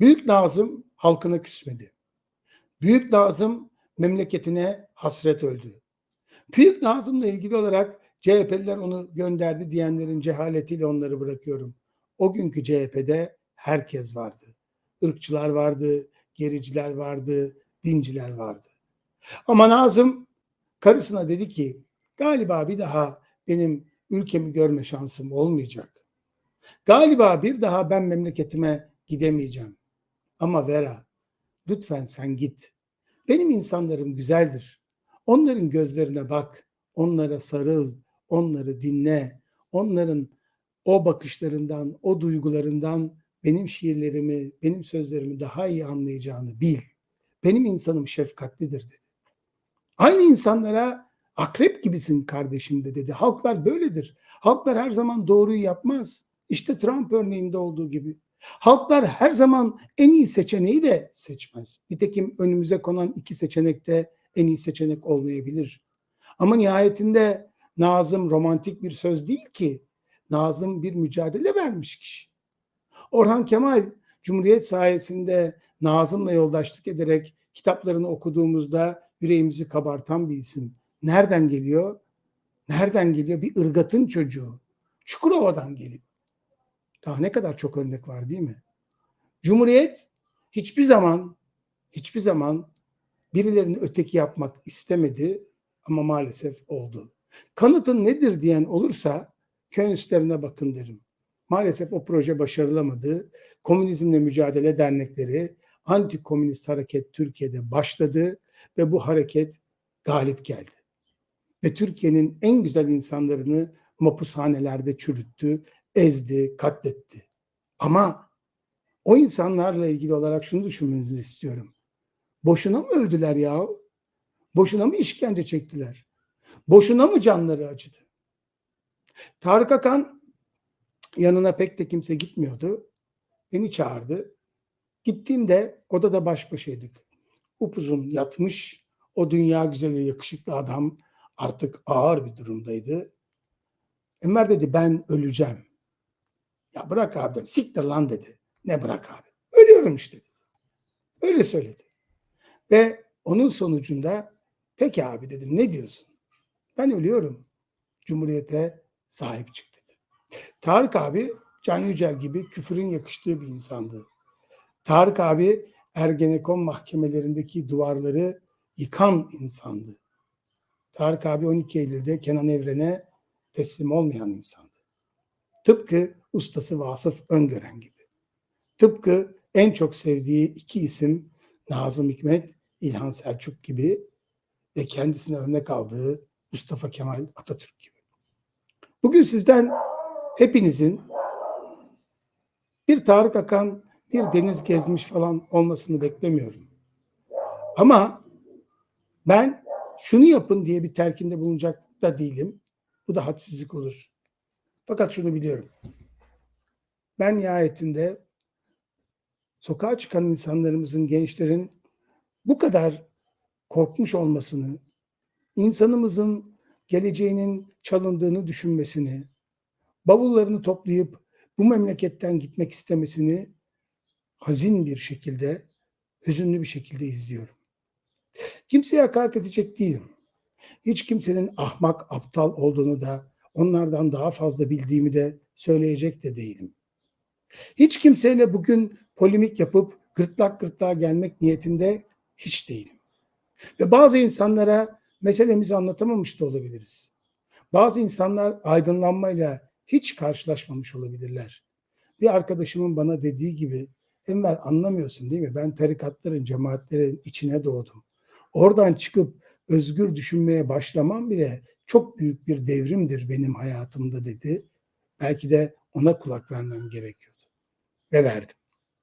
Büyük Nazım halkına küsmedi. Büyük Nazım memleketine hasret öldü. Büyük Nazım'la ilgili olarak CHP'liler onu gönderdi diyenlerin cehaletiyle onları bırakıyorum. O günkü CHP'de herkes vardı. Irkçılar vardı, gericiler vardı, dinciler vardı. Ama Nazım karısına dedi ki galiba bir daha benim ülkemi görme şansım olmayacak. Galiba bir daha ben memleketime gidemeyeceğim. Ama Vera lütfen sen git. Benim insanlarım güzeldir. Onların gözlerine bak, onlara sarıl, onları dinle. Onların o bakışlarından, o duygularından benim şiirlerimi, benim sözlerimi daha iyi anlayacağını bil. Benim insanım şefkatlidir dedi. Aynı insanlara akrep gibisin kardeşim de dedi. Halklar böyledir. Halklar her zaman doğruyu yapmaz. İşte Trump örneğinde olduğu gibi. Halklar her zaman en iyi seçeneği de seçmez. Nitekim önümüze konan iki seçenek de en iyi seçenek olmayabilir. Ama nihayetinde Nazım romantik bir söz değil ki. Nazım bir mücadele vermiş kişi. Orhan Kemal Cumhuriyet sayesinde Nazım'la yoldaşlık ederek kitaplarını okuduğumuzda yüreğimizi kabartan bir isim. Nereden geliyor? Nereden geliyor? Bir ırgatın çocuğu. Çukurova'dan geliyor. Daha ne kadar çok örnek var değil mi? Cumhuriyet hiçbir zaman hiçbir zaman birilerini öteki yapmak istemedi ama maalesef oldu. Kanıtın nedir diyen olursa köy bakın derim. Maalesef o proje başarılamadı. Komünizmle Mücadele Dernekleri, Anti-Komünist Hareket Türkiye'de başladı ve bu hareket galip geldi. Ve Türkiye'nin en güzel insanlarını mapushanelerde çürüttü, ezdi, katletti. Ama o insanlarla ilgili olarak şunu düşünmenizi istiyorum. Boşuna mı öldüler ya? Boşuna mı işkence çektiler? Boşuna mı canları acıdı? Tarık Akan yanına pek de kimse gitmiyordu. Beni çağırdı. Gittiğimde odada baş başaydık. Upuzun yatmış, o dünya güzeli yakışıklı adam artık ağır bir durumdaydı. Ömer dedi ben öleceğim. Ya bırak abi dedi. Siktir lan dedi. Ne bırak abi. Ölüyorum işte dedi. Öyle söyledi. Ve onun sonucunda peki abi dedim ne diyorsun? Ben ölüyorum. Cumhuriyete sahip çık dedi. Tarık abi Can Yücel gibi küfürün yakıştığı bir insandı. Tarık abi Ergenekon mahkemelerindeki duvarları yıkan insandı. Tarık abi 12 Eylül'de Kenan Evren'e teslim olmayan insandı. Tıpkı ustası Vasıf Öngören gibi. Tıpkı en çok sevdiği iki isim Nazım Hikmet, İlhan Selçuk gibi ve kendisine örnek aldığı Mustafa Kemal Atatürk gibi. Bugün sizden hepinizin bir Tarık Akan, bir Deniz Gezmiş falan olmasını beklemiyorum. Ama ben şunu yapın diye bir telkinde bulunacak da değilim. Bu da hadsizlik olur. Fakat şunu biliyorum. Ben nihayetinde sokağa çıkan insanlarımızın, gençlerin bu kadar korkmuş olmasını, insanımızın geleceğinin çalındığını düşünmesini, bavullarını toplayıp bu memleketten gitmek istemesini hazin bir şekilde, hüzünlü bir şekilde izliyorum. Kimseye hakaret edecek değilim. Hiç kimsenin ahmak, aptal olduğunu da onlardan daha fazla bildiğimi de söyleyecek de değilim. Hiç kimseyle bugün polimik yapıp gırtlak gırtlağa gelmek niyetinde hiç değilim. Ve bazı insanlara meselemizi anlatamamış da olabiliriz. Bazı insanlar aydınlanmayla hiç karşılaşmamış olabilirler. Bir arkadaşımın bana dediği gibi Enver anlamıyorsun değil mi? Ben tarikatların, cemaatlerin içine doğdum. Oradan çıkıp özgür düşünmeye başlamam bile çok büyük bir devrimdir benim hayatımda dedi. Belki de ona kulak vermem gerekiyordu. Ve verdim.